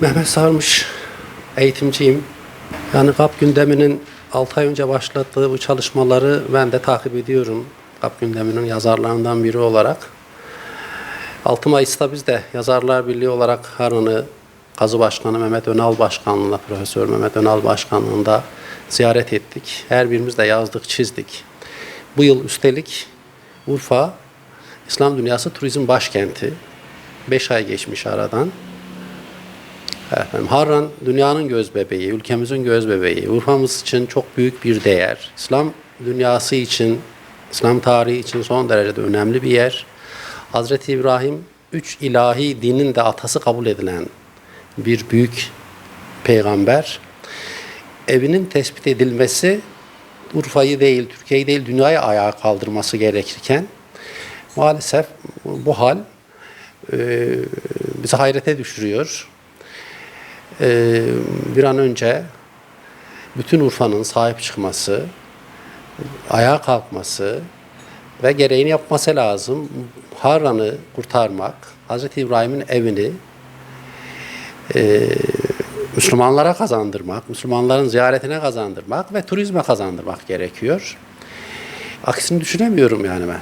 Mehmet Sarmış, eğitimciyim. Yani GAP gündeminin 6 ay önce başlattığı bu çalışmaları ben de takip ediyorum. GAP gündeminin yazarlarından biri olarak. 6 Mayıs'ta biz de Yazarlar Birliği olarak Harran'ı Kazı Başkanı Mehmet Önal Başkanlığı'nda, Profesör Mehmet Önal Başkanlığı'nda ziyaret ettik. Her birimiz de yazdık, çizdik. Bu yıl üstelik Urfa, İslam Dünyası Turizm Başkenti. 5 ay geçmiş aradan. Efendim, Harran dünyanın göz bebeği, ülkemizin göz bebeği. Urfa'mız için çok büyük bir değer. İslam dünyası için, İslam tarihi için son derecede önemli bir yer. Hazreti İbrahim üç ilahi dinin de atası kabul edilen bir büyük peygamber. Evinin tespit edilmesi Urfa'yı değil, Türkiye'yi değil, dünyayı ayağa kaldırması gerekirken maalesef bu hal e, bizi hayrete düşürüyor e, bir an önce bütün Urfa'nın sahip çıkması, ayağa kalkması ve gereğini yapması lazım. Harran'ı kurtarmak, Hz. İbrahim'in evini e, Müslümanlara kazandırmak, Müslümanların ziyaretine kazandırmak ve turizme kazandırmak gerekiyor. Aksini düşünemiyorum yani ben.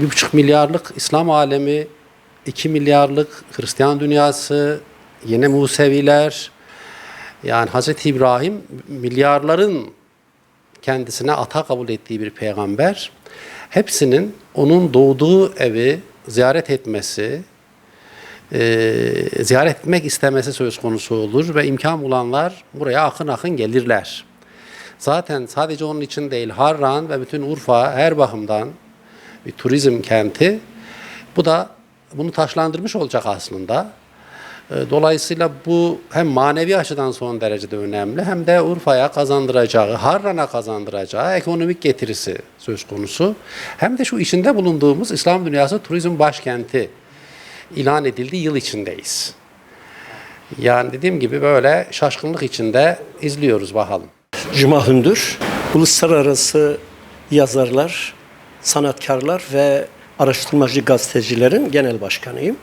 Bir buçuk milyarlık İslam alemi, iki milyarlık Hristiyan dünyası, yine Museviler, yani Hz. İbrahim milyarların kendisine ata kabul ettiği bir peygamber. Hepsinin onun doğduğu evi ziyaret etmesi, e, ziyaret etmek istemesi söz konusu olur ve imkan bulanlar buraya akın akın gelirler. Zaten sadece onun için değil, Harran ve bütün Urfa her bakımdan bir turizm kenti. Bu da bunu taşlandırmış olacak aslında. E, Dolayısıyla bu hem manevi açıdan son derecede önemli hem de Urfa'ya kazandıracağı, Harran'a kazandıracağı ekonomik getirisi söz konusu. Hem de şu içinde bulunduğumuz İslam Dünyası Turizm Başkenti ilan edildiği yıl içindeyiz. Yani dediğim gibi böyle şaşkınlık içinde izliyoruz bakalım. Cuma Hündür, uluslararası yazarlar, sanatkarlar ve araştırmacı gazetecilerin genel başkanıyım.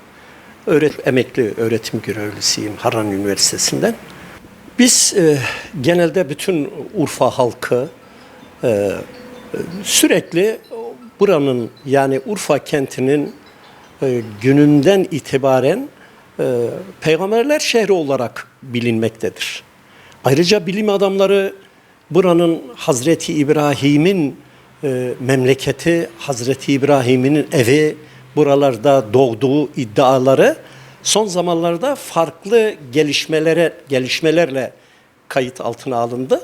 Öğret, emekli öğretim görevlisiyim Harran Üniversitesi'nden. Biz e, genelde bütün Urfa halkı e, sürekli buranın yani Urfa kentinin e, gününden itibaren e, peygamberler şehri olarak bilinmektedir. Ayrıca bilim adamları buranın Hazreti İbrahim'in e, memleketi, Hazreti İbrahim'in evi, buralarda doğduğu iddiaları son zamanlarda farklı gelişmelere gelişmelerle kayıt altına alındı.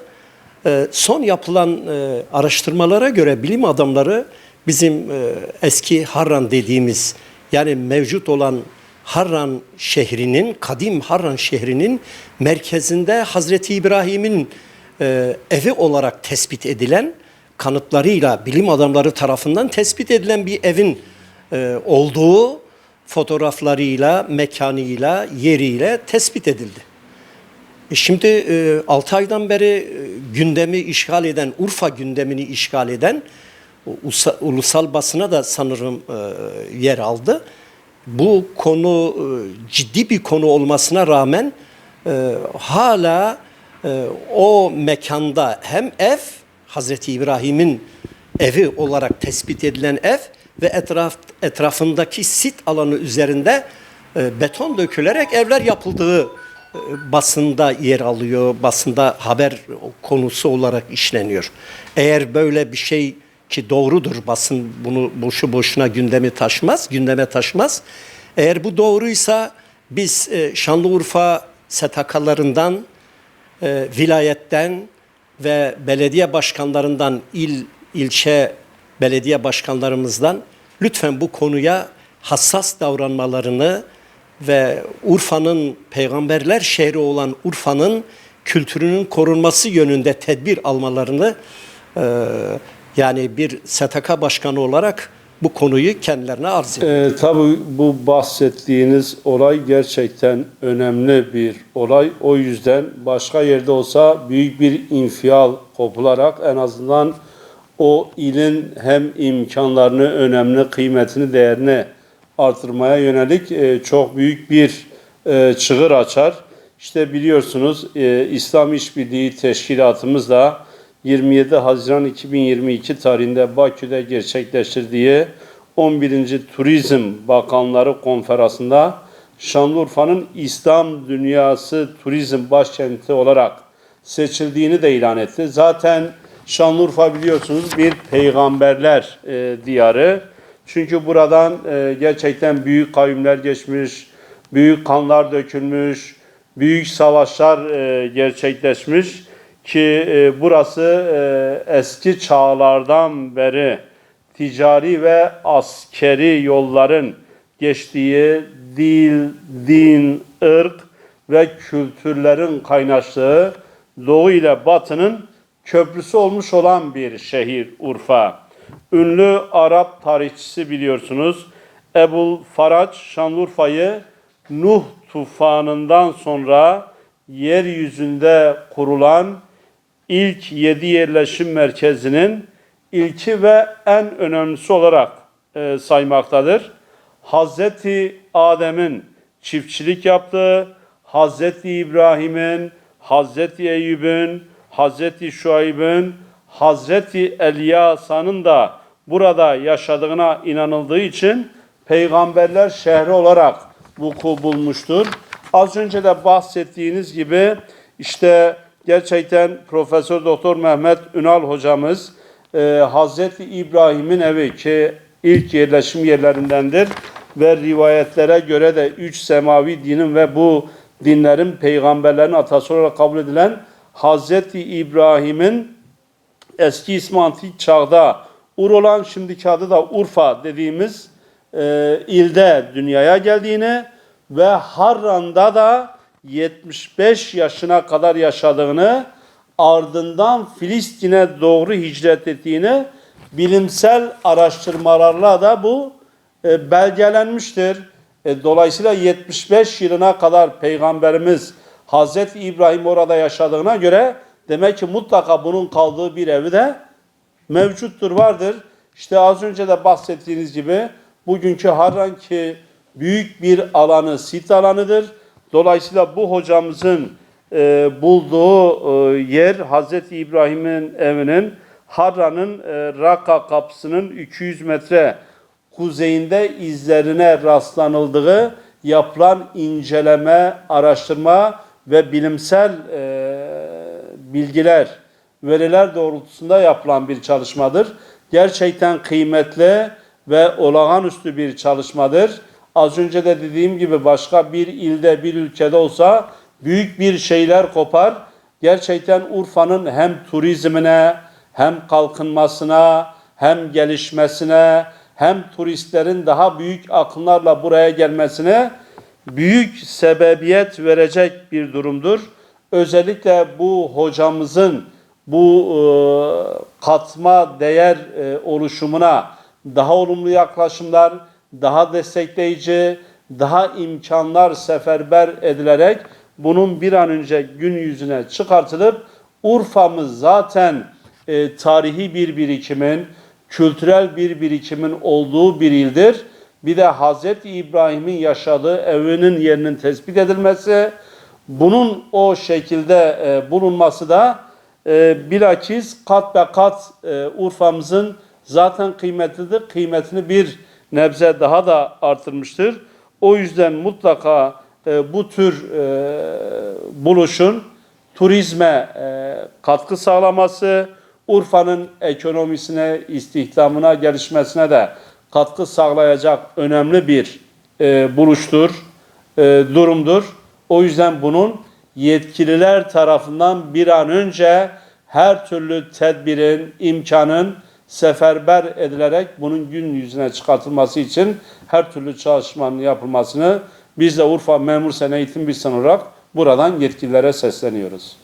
E, son yapılan e, araştırmalara göre bilim adamları bizim e, eski Harran dediğimiz yani mevcut olan Harran şehrinin, kadim Harran şehrinin merkezinde Hazreti İbrahim'in e, evi olarak tespit edilen kanıtlarıyla bilim adamları tarafından tespit edilen bir evin e, olduğu fotoğraflarıyla, mekanıyla, yeriyle tespit edildi. E Şimdi e, 6 aydan beri e, gündemi işgal eden, Urfa gündemini işgal eden ulusal basına da sanırım e, yer aldı. Bu konu ciddi bir konu olmasına rağmen hala o mekanda hem ev Hazreti İbrahim'in evi olarak tespit edilen ev ve etraf etrafındaki sit alanı üzerinde e, beton dökülerek evler yapıldığı e, basında yer alıyor, basında haber konusu olarak işleniyor. Eğer böyle bir şey ki doğrudur basın bunu boşu boşuna gündemi taşmaz, gündeme taşmaz. Eğer bu doğruysa biz e, Şanlıurfa STK'larından, e, vilayetten ve belediye başkanlarından, il ilçe belediye başkanlarımızdan lütfen bu konuya hassas davranmalarını ve Urfa'nın peygamberler şehri olan Urfa'nın kültürünün korunması yönünde tedbir almalarını e, yani bir STK başkanı olarak bu konuyu kendilerine arz ediyorum. Ee, tabii bu bahsettiğiniz olay gerçekten önemli bir olay. O yüzden başka yerde olsa büyük bir infial kopularak en azından o ilin hem imkanlarını, önemli kıymetini, değerini artırmaya yönelik e, çok büyük bir e, çığır açar. İşte biliyorsunuz e, İslam İşbirliği Teşkilatımız da 27 Haziran 2022 tarihinde Bakü'de gerçekleştirdiği 11. Turizm Bakanları Konferansı'nda Şanlıurfa'nın İslam dünyası turizm başkenti olarak seçildiğini de ilan etti. Zaten Şanlıurfa biliyorsunuz bir peygamberler e, diyarı. Çünkü buradan e, gerçekten büyük kavimler geçmiş, büyük kanlar dökülmüş, büyük savaşlar e, gerçekleşmiş ki e, burası e, eski çağlardan beri ticari ve askeri yolların geçtiği dil, din, ırk ve kültürlerin kaynaştığı Doğu ile Batı'nın köprüsü olmuş olan bir şehir Urfa. Ünlü Arap tarihçisi biliyorsunuz Ebul Faraç Şanlıurfa'yı Nuh tufanından sonra yeryüzünde kurulan ilk yedi yerleşim merkezinin ilki ve en önemlisi olarak e, saymaktadır. Hazreti Adem'in çiftçilik yaptığı, Hazreti İbrahim'in, Hazreti Eyüp'ün, Hazreti Şuayb'in, Hazreti Elyasa'nın da burada yaşadığına inanıldığı için peygamberler şehri olarak vuku bulmuştur. Az önce de bahsettiğiniz gibi işte gerçekten Profesör Doktor Mehmet Ünal hocamız e, Hazreti İbrahim'in evi ki ilk yerleşim yerlerindendir ve rivayetlere göre de üç semavi dinin ve bu dinlerin peygamberlerin atası olarak kabul edilen Hazreti İbrahim'in eski ismi antik çağda Ur olan şimdiki adı da Urfa dediğimiz e, ilde dünyaya geldiğini ve Harran'da da 75 yaşına kadar yaşadığını ardından Filistin'e doğru hicret ettiğini bilimsel araştırmalarla da bu e, belgelenmiştir. E, dolayısıyla 75 yılına kadar Peygamberimiz Hazreti İbrahim orada yaşadığına göre demek ki mutlaka bunun kaldığı bir evi de mevcuttur, vardır. İşte az önce de bahsettiğiniz gibi bugünkü Harran ki büyük bir alanı sit alanıdır. Dolayısıyla bu hocamızın e, bulduğu e, yer Hazreti İbrahim'in evinin Harran'ın e, Raka kapısının 200 metre kuzeyinde izlerine rastlanıldığı yapılan inceleme, araştırma ve bilimsel e, bilgiler, veriler doğrultusunda yapılan bir çalışmadır. Gerçekten kıymetli ve olağanüstü bir çalışmadır. Az önce de dediğim gibi başka bir ilde, bir ülkede olsa büyük bir şeyler kopar. Gerçekten Urfa'nın hem turizmine, hem kalkınmasına, hem gelişmesine, hem turistlerin daha büyük akınlarla buraya gelmesine büyük sebebiyet verecek bir durumdur. Özellikle bu hocamızın bu e, katma değer e, oluşumuna daha olumlu yaklaşımlar, daha destekleyici, daha imkanlar seferber edilerek bunun bir an önce gün yüzüne çıkartılıp Urfa'mız zaten e, tarihi bir birikimin, kültürel bir birikimin olduğu bir ildir. Bir de Hazreti İbrahim'in yaşadığı evinin yerinin tespit edilmesi, bunun o şekilde e, bulunması da e, bilakis kat be kat e, Urfa'mızın zaten kıymetlidir. Kıymetini bir nebze daha da artırmıştır. O yüzden mutlaka e, bu tür e, buluşun turizme e, katkı sağlaması, Urfa'nın ekonomisine, istihdamına, gelişmesine de katkı sağlayacak önemli bir e, buluştur, e, durumdur. O yüzden bunun yetkililer tarafından bir an önce her türlü tedbirin, imkanın seferber edilerek bunun gün yüzüne çıkartılması için her türlü çalışmanın yapılmasını biz de Urfa Memur Sen Eğitim Birsen olarak buradan yetkililere sesleniyoruz.